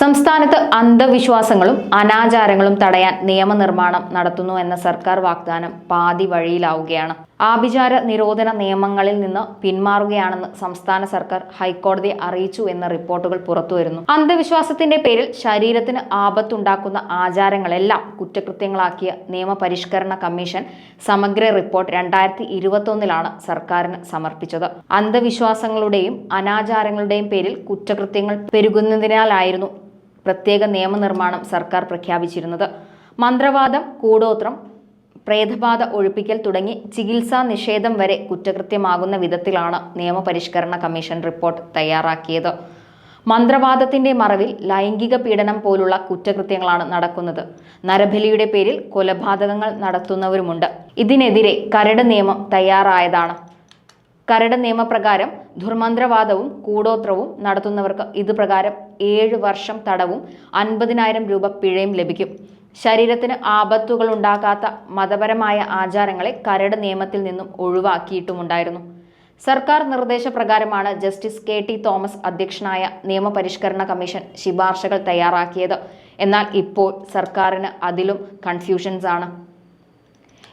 സംസ്ഥാനത്ത് അന്ധവിശ്വാസങ്ങളും അനാചാരങ്ങളും തടയാൻ നിയമനിർമ്മാണം നടത്തുന്നു എന്ന സർക്കാർ വാഗ്ദാനം പാതി വഴിയിലാവുകയാണ്. ആഭിചാര നിരോധന നിയമങ്ങളിൽ നിന്ന് പിന്മാറുകയാണെന്ന് സംസ്ഥാന സർക്കാർ ഹൈക്കോടതിയെ അറിയിച്ചു എന്ന റിപ്പോർട്ടുകൾ പുറത്തുവരുന്നു. അന്ധവിശ്വാസത്തിന്റെ പേരിൽ ശരീരത്തിന് ആപത്തുണ്ടാക്കുന്ന ആചാരങ്ങളെല്ലാം കുറ്റകൃത്യങ്ങളാക്കിയ നിയമപരിഷ്കരണ കമ്മീഷൻ സമഗ്ര റിപ്പോർട്ട് രണ്ടായിരത്തി ഇരുപത്തൊന്നിലാണ് സർക്കാരിന് സമർപ്പിച്ചത്. അന്ധവിശ്വാസങ്ങളുടെയും അനാചാരങ്ങളുടെയും പേരിൽ കുറ്റകൃത്യങ്ങൾ പെരുകുന്നതിനാലായിരുന്നു പ്രത്യേക നിയമനിർമ്മാണം സർക്കാർ പ്രഖ്യാപിച്ചിരുന്നത്. മന്ത്രവാദം കൂടോത്രം പ്രേതബാധ ഒഴിപ്പിക്കൽ തുടങ്ങി ചികിത്സാ നിഷേധം വരെ കുറ്റകൃത്യമാകുന്ന വിധത്തിലാണ് നിയമപരിഷ്കരണ കമ്മീഷൻ റിപ്പോർട്ട് തയ്യാറാക്കിയത്. മന്ത്രവാദത്തിന്റെ മറവിൽ ലൈംഗിക പീഡനം പോലുള്ള കുറ്റകൃത്യങ്ങളാണ് നടക്കുന്നത്. നരബലിയുടെ പേരിൽ കൊലപാതകങ്ങൾ നടത്തുന്നവരുമുണ്ട്. ഇതിനെതിരെ കരട് നിയമം തയ്യാറായതാണ്. കരട് നിയമപ്രകാരം ദുർമന്ത്രവാദവും കൂടോത്രവും നടത്തുന്നവർക്ക് ഇത് പ്രകാരം ഏഴ് വർഷം തടവും അൻപതിനായിരം രൂപ പിഴയും ലഭിക്കും. ശരീരത്തിന് ആപത്തുകൾ ഉണ്ടാക്കാത്ത മതപരമായ ആചാരങ്ങളെ കരട് നിയമത്തിൽ നിന്നും ഒഴിവാക്കിയിട്ടുമുണ്ടായിരുന്നു. സർക്കാർ നിർദ്ദേശപ്രകാരമാണ് ജസ്റ്റിസ് കെ ടി തോമസ് അധ്യക്ഷനായ നിയമപരിഷ്കരണ കമ്മീഷൻ ശിപാർശകൾ തയ്യാറാക്കിയത്. എന്നാൽ ഇപ്പോൾ സർക്കാരിന് അതിലും കൺഫ്യൂഷൻസ് ആണ്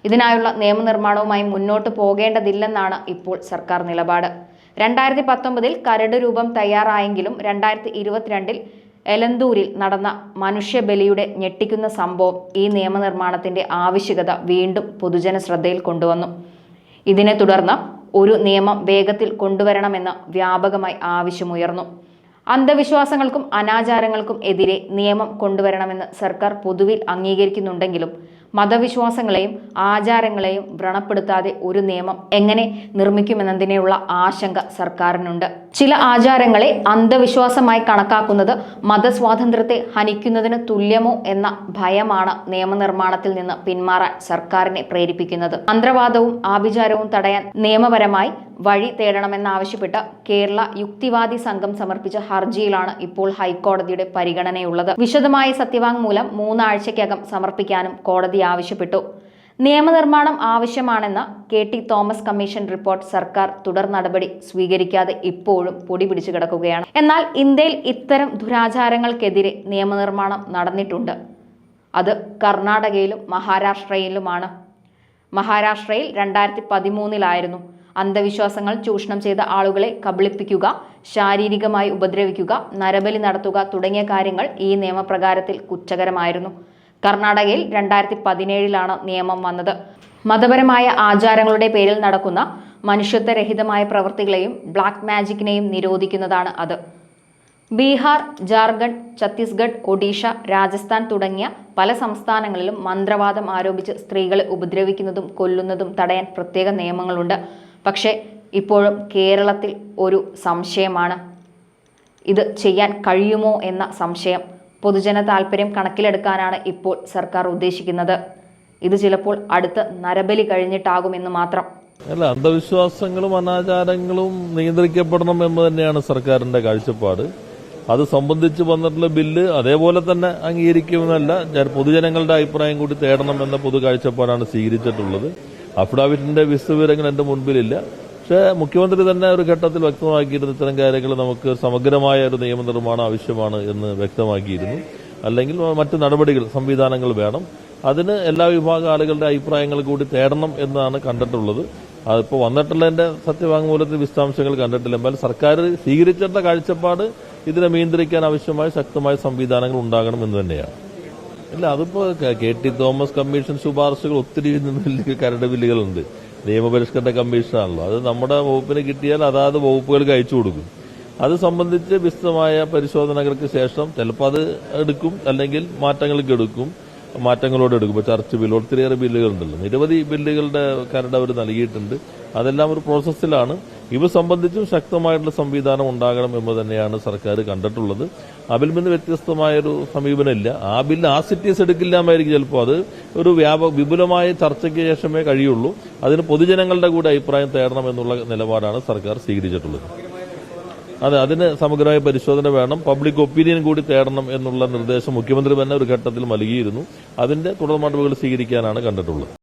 ഇതിനായുള്ള നിയമനിർമ്മാണവുമായി മുന്നോട്ട് പോകേണ്ടതില്ലെന്നാണ് ഇപ്പോൾ സർക്കാർ നിലപാട്. രണ്ടായിരത്തി പത്തൊമ്പതിൽ കരട് രൂപം തയ്യാറായെങ്കിലും രണ്ടായിരത്തി ഇരുപത്തിരണ്ടിൽ എലന്തൂരിൽ നടന്ന മനുഷ്യബലിയുടെ ഞെട്ടിക്കുന്ന സംഭവം ഈ നിയമനിർമ്മാണത്തിന്റെ ആവശ്യകത വീണ്ടും പൊതുജന ശ്രദ്ധയിൽ കൊണ്ടുവന്നു. ഇതിനെ തുടർന്ന് ഒരു നിയമം വേഗത്തിൽ കൊണ്ടുവരണമെന്ന് വ്യാപകമായി ആവശ്യമുയർന്നു. അന്ധവിശ്വാസങ്ങൾക്കും അനാചാരങ്ങൾക്കും എതിരെ നിയമം കൊണ്ടുവരണമെന്ന് സർക്കാർ പൊതുവിൽ അംഗീകരിക്കുന്നുണ്ടെങ്കിലും മതവിശ്വാസങ്ങളെയും ആചാരങ്ങളെയും വ്രണപ്പെടുത്താതെ ഒരു നിയമം എങ്ങനെ നിർമ്മിക്കുമെന്നതിനെയുള്ള ആശങ്ക സർക്കാരിനുണ്ട്. ചില ആചാരങ്ങളെ അന്ധവിശ്വാസമായി കണക്കാക്കുന്നത് മതസ്വാതന്ത്ര്യത്തെ ഹനിക്കുന്നതിന് തുല്യമോ എന്ന ഭയമാണ് നിയമനിർമ്മാണത്തിൽ നിന്ന് പിന്മാറാൻ സർക്കാരിനെ പ്രേരിപ്പിക്കുന്നത്. മന്ത്രവാദവും ആഭിചാരവും തടയാൻ നിയമപരമായി വഴി തേടണമെന്നാവശ്യപ്പെട്ട് കേരള യുക്തിവാദി സംഘം സമർപ്പിച്ച ഹർജിയിലാണ് ഇപ്പോൾ ഹൈക്കോടതിയുടെ പരിഗണനയുള്ളത്. വിശദമായ സത്യവാങ്മൂലം മൂന്നാഴ്ചയ്ക്കകം സമർപ്പിക്കാനും കോടതി ആവശ്യപ്പെട്ടു. നിയമനിർമ്മാണം ആവശ്യമാണെന്ന K T Thomas commission report സർക്കാർ തുടർ നടപടി സ്വീകരിക്കാതെ ഇപ്പോഴും പൊടി പിടിച്ചു കിടക്കുകയാണ്. എന്നാൽ ഇന്ത്യയിൽ ഇത്തരം ദുരാചാരങ്ങൾക്കെതിരെ നിയമനിർമ്മാണം നടന്നിട്ടുണ്ട്. അത് കർണാടകയിലും മഹാരാഷ്ട്രയിലുമാണ്. മഹാരാഷ്ട്രയിൽ രണ്ടായിരത്തി പതിമൂന്നിലായിരുന്നു അന്ധവിശ്വാസങ്ങൾ ചൂഷണം ചെയ്ത ആളുകളെ കബളിപ്പിക്കുക ശാരീരികമായി ഉപദ്രവിക്കുക നരബലി നടത്തുക തുടങ്ങിയ കാര്യങ്ങൾ ഈ നിയമപ്രകാരത്തിൽ കുറ്റകരമായിരുന്നു. കർണാടകയിൽ രണ്ടായിരത്തി പതിനേഴിലാണ് നിയമം വന്നത്. മതപരമായ ആചാരങ്ങളുടെ പേരിൽ നടക്കുന്ന മനുഷ്യത്വരഹിതമായ പ്രവൃത്തികളെയും ബ്ലാക്ക് മാജിക്കിനെയും നിരോധിക്കുന്നതാണ് അത്. ബീഹാർ ജാർഖണ്ഡ് ഛത്തീസ്ഗഡ് ഒഡീഷ രാജസ്ഥാൻ തുടങ്ങിയ പല സംസ്ഥാനങ്ങളിലും മന്ത്രവാദം ആരോപിച്ച് സ്ത്രീകളെ ഉപദ്രവിക്കുന്നതും കൊല്ലുന്നതും തടയാൻ പ്രത്യേക നിയമങ്ങളുണ്ട്. പക്ഷേ ഇപ്പോഴും കേരളത്തിൽ ഒരു സംശയമാണ്. ഇത് ചെയ്യാൻ കഴിയുമോ എന്ന സംശയം. പൊതുജന താല്പര്യം കണക്കിലെടുക്കാനാണ് ഇപ്പോൾ സർക്കാർ ഉദ്ദേശിക്കുന്നത്. ഇത് ചിലപ്പോൾ അടുത്ത നരബലി കഴിഞ്ഞിട്ടാകുമെന്ന് മാത്രം. അല്ല അന്ധവിശ്വാസങ്ങളും അനാചാരങ്ങളും നിയന്ത്രിക്കപ്പെടണം എന്ന് തന്നെയാണ് സർക്കാരിന്റെ കാഴ്ചപ്പാട്. അത് സംബന്ധിച്ച് വന്നിട്ടുള്ള ബില്ല് അതേപോലെ തന്നെ അംഗീകരിക്കുമെന്നല്ല പൊതുജനങ്ങളുടെ അഭിപ്രായം കൂടി തേടണം എന്ന പൊതു കാഴ്ചപ്പാടാണ് സ്വീകരിച്ചിട്ടുള്ളത്. അഫിഡാവിറ്റിന്റെ വിശദവിവരങ്ങൾ എന്റെ മുൻപിലില്ല. പക്ഷേ മുഖ്യമന്ത്രി തന്നെ ഒരു ഘട്ടത്തിൽ വ്യക്തമാക്കിയിരുന്നു ഇത്തരം കാര്യങ്ങൾ നമുക്ക് സമഗ്രമായ ഒരു നിയമനിർമ്മാണം ആവശ്യമാണ് എന്ന് വ്യക്തമാക്കിയിരുന്നു. അല്ലെങ്കിൽ മറ്റ് നടപടികൾ സംവിധാനങ്ങൾ വേണം. അതിന് എല്ലാ വിഭാഗം ആളുകളുടെ അഭിപ്രായങ്ങൾ കൂടി തേടണം എന്നാണ് കണ്ടിട്ടുള്ളത്. അതിപ്പോൾ വന്നിട്ടുള്ളതിന്റെ സത്യവാങ്മൂലത്തിൽ വിശദാംശങ്ങൾ കണ്ടിട്ടില്ല. എന്നാൽ സർക്കാർ സ്വീകരിച്ചിട്ട കാഴ്ചപ്പാട് ഇതിനെ നിയന്ത്രിക്കാൻ ആവശ്യമായ ശക്തമായ സംവിധാനങ്ങൾ ഉണ്ടാകണം എന്ന് തന്നെയാണ്. അല്ല അതിപ്പോ കെ ടി തോമസ് കമ്മീഷൻ ശുപാർശകൾ ഒത്തിരി കരട് ബില്ലുകളുണ്ട്. നിയമപരിഷ്കരണ കമ്മീഷനാണല്ലോ. അത് നമ്മുടെ വകുപ്പിന് കിട്ടിയാൽ അതാത് വകുപ്പുകൾക്ക് അയച്ചു കൊടുക്കും. അത് സംബന്ധിച്ച് വിശദമായ പരിശോധനകൾക്ക് ശേഷം ചിലപ്പോൾ അത് എടുക്കും അല്ലെങ്കിൽ മാറ്റങ്ങൾക്ക് എടുക്കും മാറ്റങ്ങളോട് എടുക്കും. ഇപ്പോൾ ചർച്ച് ബില്ല് ഒത്തിരിയേറെ ബില്ലുകളുണ്ടല്ലോ. നിരവധി ബില്ലുകളുടെ കരട് അവർ നൽകിയിട്ടുണ്ട്. അതെല്ലാം ഒരു പ്രോസസ്സിലാണ് ഇവ സംബന്ധിച്ചും ശക്തമായിട്ടുള്ള സംവിധാനം ഉണ്ടാകണം എന്ന് തന്നെയാണ് സർക്കാർ കണ്ടിട്ടുള്ളത്. അതിൽ നിന്ന് വ്യത്യസ്തമായൊരു സമീപനമില്ല. ആ ബില്ല് ആ സിറ്റീസ് എടുക്കില്ലാമായിരിക്കും ചിലപ്പോൾ അത് ഒരു വ്യാപക വിപുലമായ ചർച്ചയ്ക്ക് ശേഷമേ കഴിയുള്ളൂ. അതിന് പൊതുജനങ്ങളുടെ കൂടെ അഭിപ്രായം തേടണം എന്നുള്ള നിലപാടാണ് സർക്കാർ സ്വീകരിച്ചിട്ടുള്ളത്. അതെ അതിന് സമഗ്രമായ പരിശോധന വേണം. പബ്ലിക് ഒപ്പീനിയൻ കൂടി തേടണം എന്നുള്ള നിർദ്ദേശം മുഖ്യമന്ത്രി തന്നെ ഒരു ഘട്ടത്തിൽ നൽകിയിരുന്നു. അതിന്റെ തുടർ നടപടികൾ സ്വീകരിക്കാനാണ് കണ്ടിട്ടുള്ളത്.